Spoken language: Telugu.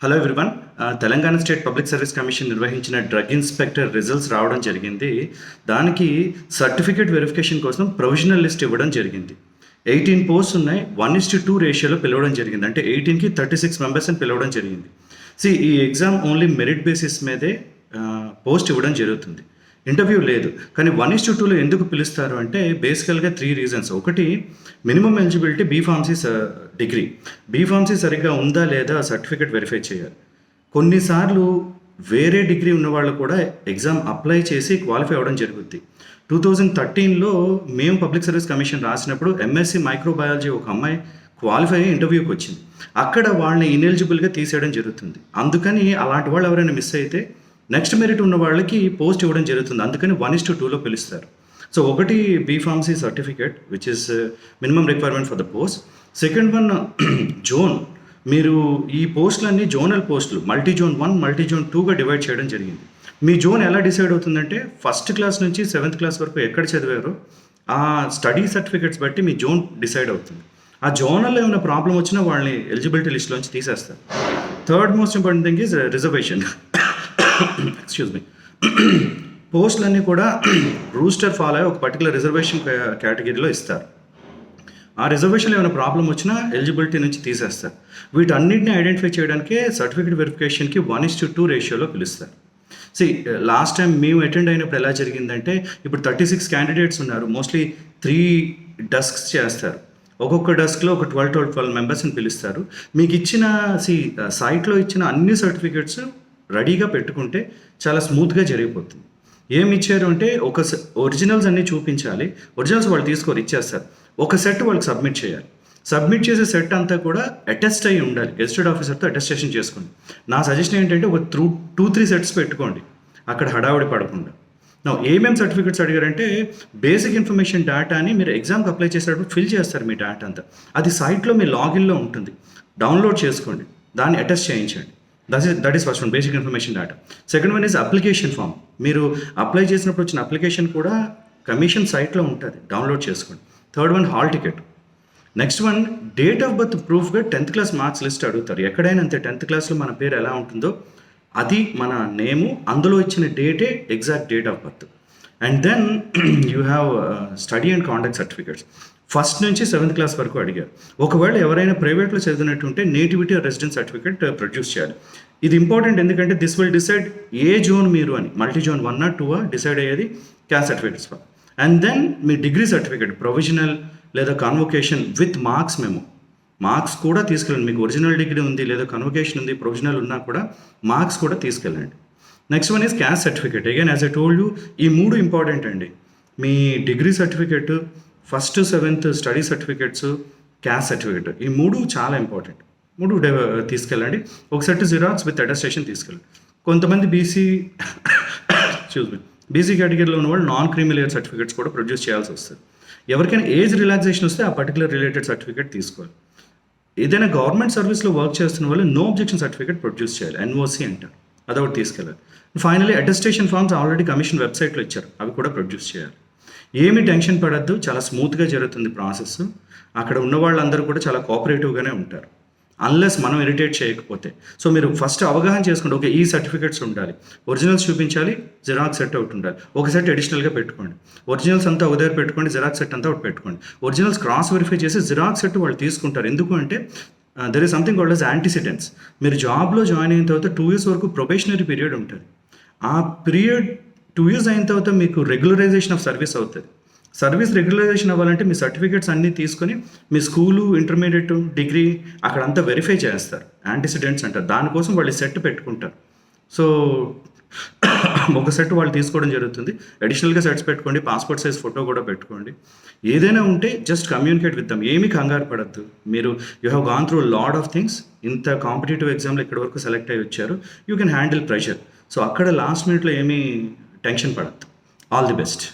Hello everyone Telangana state public service commission నిర్వహించిన డ్రగ్ ఇన్స్పెక్టర్ రిజల్ట్స్ రావడం జరిగింది. దానికి సర్టిఫికేట్ వెరిఫికేషన్ కోసం ప్రొవిజనల్ లిస్ట్ ఇవ్వడం జరిగింది. ఎయిటీన్ పోస్ట్ ఉన్నాయి. వన్ ఇస్ టు టూ రేషియోలో పిలవడం జరిగింది. అంటే ఎయిటీన్కి థర్టీ సిక్స్ మెంబర్స్ అని పిలవడం జరిగింది. సి ఈ ఎగ్జామ్ ఓన్లీ మెరిట్ బేసిస్ మీదే uh, పోస్ట్ ఇవ్వడం జరుగుతుంది. ఇంటర్వ్యూ లేదు. కానీ వన్ ఇస్ టు టూలో ఎందుకు పిలుస్తారు అంటే బేసికల్గా త్రీ రీజన్స్. ఒకటి minimum eligibility B pharmacy degree. B pharmacy సరిగ్గా ఉందా లేదా సర్టిఫికేట్ వెరిఫై చేయాలి. కొన్నిసార్లు వేరే డిగ్రీ ఉన్న వాళ్ళు కూడా ఎగ్జామ్ అప్లై చేసి క్వాలిఫై అవ్వడం జరుగుద్ది. టూ థౌజండ్ థర్టీన్లో మేము పబ్లిక్ సర్వీస్ కమిషన్ రాసినప్పుడు ఎంఎస్సి మైక్రోబయాలజీ ఒక అమ్మాయి క్వాలిఫై అయ్యి ఇంటర్వ్యూకి వచ్చింది. అక్కడ వాళ్ళని ఇనెలిజిబుల్గా తీసేయడం జరుగుతుంది. అందుకని అలాంటి వాళ్ళు ఎవరైనా మిస్ అయితే నెక్స్ట్ మెరిట్ ఉన్న వాళ్ళకి పోస్ట్ ఇవ్వడం జరుగుతుంది. అందుకని వన్ ఇస్ టు టూలో పిలుస్తారు. సో ఒకటి B pharmacy certificate which is minimum requirement for the post second one zone మీరు ఈ పోస్టులన్నీ జోనల్ పోస్టులు multi zone one multi zone టూగా డివైడ్ చేయడం జరిగింది. మీ జోన్ ఎలా డిసైడ్ అవుతుందంటే ఫస్ట్ క్లాస్ నుంచి సెవెంత్ క్లాస్ వరకు ఎక్కడ చదివారో ఆ స్టడీ సర్టిఫికేట్స్ బట్టి మీ జోన్ డిసైడ్ అవుతుంది. ఆ జోనల్లో ఏమైనా ప్రాబ్లం వచ్చినా వాళ్ళని ఎలిజిబిలిటీ లిస్ట్లోంచి తీసేస్తారు. Third most important thing is reservation excuse me పోస్టులన్నీ కూడా రూస్టర్ ఫాలో అయ్యి ఒక పర్టికులర్ రిజర్వేషన్ కేటగిరీలో ఇస్తారు. ఆ రిజర్వేషన్లో ఏమైనా ప్రాబ్లం వచ్చినా ఎలిజిబిలిటీ నుంచి తీసేస్తారు. వీటన్నిటిని ఐడెంటిఫై చేయడానికి సర్టిఫికేట్ వెరిఫికేషన్కి వన్ ఇస్ టు టూ రేషియోలో పిలుస్తారు. సి లాస్ట్ టైం మేము అటెండ్ అయినప్పుడు ఎలా జరిగిందంటే ఇప్పుడు థర్టీ సిక్స్ క్యాండిడేట్స్ ఉన్నారు. మోస్ట్లీ త్రీ డస్క్స్ చేస్తారు. ఒక్కొక్క డస్క్లో ఒక ట్వెల్వ్ ట్వెల్వ్ ట్వెల్వ్ మెంబర్స్ని పిలుస్తారు. మీకు ఇచ్చిన సి సైట్లో ఇచ్చిన అన్ని సర్టిఫికేట్స్ రెడీగా పెట్టుకుంటే చాలా స్మూత్గా జరిగిపోతుంది. ఏమి ఇచ్చారు అంటే ఒక ఒరిజినల్స్ అన్నీ చూపించాలి. ఒరిజినల్స్ వాళ్ళు తీసుకొని ఇచ్చేస్తారు. ఒక సెట్ వాళ్ళకి సబ్మిట్ చేయాలి. సబ్మిట్ చేసే సెట్ అంతా కూడా అటెస్ట్ అయ్యి ఉండాలి. గెస్టెడ్ ఆఫీసర్తో అటెస్టేషన్ చేసుకోండి. నా సజెషన్ ఏంటంటే ఒక త్రూ టూ త్రీ సెట్స్ పెట్టుకోండి. అక్కడ హడావిడి పడకుండా. నా ఏమేమి సర్టిఫికేట్స్ అడిగారంటే బేసిక్ ఇన్ఫర్మేషన్ డేటాని మీరు ఎగ్జామ్కి అప్లై చేసేటప్పుడు ఫిల్ చేస్తారు మీ డేటా అంతా. అది సైట్లో మీ లాగిన్లో ఉంటుంది. డౌన్లోడ్ చేసుకోండి. దాన్ని అటెస్ట్ చేయించండి. That is that is first one basic information data second one is application form మీరు అప్లై చేసినప్పుడు వచ్చిన అప్లికేషన్ కూడా కమిషన్ సైట్లో ఉంటుంది. డౌన్లోడ్ చేసుకోండి. Third one hall ticket next one date of birth ప్రూఫ్గా tenth class marks list అడుగుతారు. ఎక్కడైనా అంతే టెన్త్ క్లాస్లో మన పేరు ఎలా ఉంటుందో అది మన నేము అందులో ఇచ్చిన డేటే exact date of birth and then you have study and contact certificates first నుంచి సెవెంత్ క్లాస్ వరకు అడిగారు. ఒకవేళ ఎవరైనా ప్రైవేట్లో చదివినట్టుంటే nativity residence certificate uh, produce చేయాలి. ఇది ఇంపార్టెంట్ ఎందుకంటే దిస్ విల్ డిసైడ్ ఏ జోన్ మీరు అని. మల్టీ జోన్ వన్ ఆ టూ డిసైడ్ అయ్యేది క్యాస్ట్ సర్టిఫికేట్స్ అండ్ దెన్ మీ డిగ్రీ సర్టిఫికేట్ ప్రొవిజనల్ లేదా కాన్వొకేషన్ విత్ మార్క్స్ మేము. మార్క్స్ కూడా తీసుకెళ్ళండి. మీకు ఒరిజినల్ డిగ్రీ ఉంది లేదా కన్వొకేషన్ ఉంది ప్రొవిజనల్ ఉన్నా కూడా మార్క్స్ కూడా తీసుకెళ్ళండి. Next one is caste certificate. Again as a told you ఈ మూడు ఇంపార్టెంట్ అండి. మీ degree certificate first seventh study certificates caste certificate. ఈ మూడు చాలా ఇంపార్టెంట్. మూడు డే- తీసుకెళ్ళండి. ఒక సెట్ జిరాక్స్ విత్ అటెస్టేషన్ తీసుకెళ్ళండి. కొంతమంది బీసీ చూస్ మీ బీసీ కేటగిరీలో ఉన్న వాళ్ళు నాన్ క్రీమిలియర్ సర్టిఫికేట్స్ కూడా ప్రొడ్యూస్ చేయాల్సి వస్తుంది. ఎవరికైనా ఏజ్ రిలాక్సేషన్ వస్తే ఆ పర్టికులర్ రిలేటెడ్ సర్టిఫికేట్ తీసుకోవాలి. ఏదైనా గవర్నమెంట్ సర్వీస్లో వర్క్ చేస్తున్న వాళ్ళు నో అబ్జెక్షన్ సర్టిఫికేట్ ప్రొడ్యూస్ చేయాలి. ఎన్ఓసి అంటారు. అదొకటి తీసుకెళ్ళాలి. Finally attestation forms already commission వెబ్సైట్లో ఇచ్చారు. అవి కూడా ప్రొడ్యూస్ చేయాలి. ఏమి టెన్షన్ పడద్దు చాలా స్మూత్గా జరుగుతుంది ప్రాసెస్ అక్కడ ఉన్న వాళ్ళందరూ కూడా చాలా కోఆపరేటివ్గానే ఉంటారు. అన్లెస్ మనం ఇరిటేట్ చేయకపోతే. సో మీరు ఫస్ట్ అవగాహన చేసుకుంటే ఓకే ఈ సర్టిఫికేట్స్ ఉండాలి. ఒరిజినల్స్ చూపించాలి జిరాక్స్ సెట్ ఒకటి ఉండాలి. ఒక సెట్ అడిషనల్గా పెట్టుకోండి. ఒరిజినల్స్ అంతా ఒక దగ్గర పెట్టుకోండి జిరాక్స్ సెట్ అంతా ఒకటి పెట్టుకోండి. ఒరిజినల్స్ క్రాస్ వెరిఫై చేసి జిరాక్స్ సెట్ వాళ్ళు తీసుకుంటారు. ఎందుకు అంటే there is something called as antecedents మీరు జాబ్లో జాయిన్ అయిన తర్వాత టూ ఇయర్స్ వరకు ప్రొబేషనరీ పీరియడ్ ఉంటుంది. ఆ పీరియడ్ టూ ఇయర్స్ అయిన తర్వాత మీకు రెగ్యులరైజేషన్ ఆఫ్ సర్వీస్ అవుతుంది. సర్వీస్ రెగ్యులరైజేషన్ అవ్వాలంటే మీ సర్టిఫికేట్స్ అన్నీ తీసుకొని మీ స్కూలు ఇంటర్మీడియట్ డిగ్రీ అక్కడంతా వెరిఫై చేస్తారు. యాంటీసిడెంట్స్ అంటారు దానికోసం వాళ్ళు సెట్ పెట్టుకుంటారు. సో ఒక సెట్ వాళ్ళు తీసుకోవడం జరుగుతుంది. అడిషనల్గా సెట్స్ పెట్టుకోండి. పాస్పోర్ట్ సైజ్ ఫోటో కూడా పెట్టుకోండి. ఏదైనా ఉంటే జస్ట్ కమ్యూనికేట్ విత్ దమ్ ఏమీ కంగారు పడద్దు. మీరు you have gone through lot of things ఇంత కాంపిటేటివ్ ఎగ్జామ్లో ఇక్కడి వరకు సెలెక్ట్ అయ్యి వచ్చారు. You can handle pressure so అక్కడ లాస్ట్ మినిట్లో ఏమీ టెన్షన్ పడద్దు ఆల్ ది బెస్ట్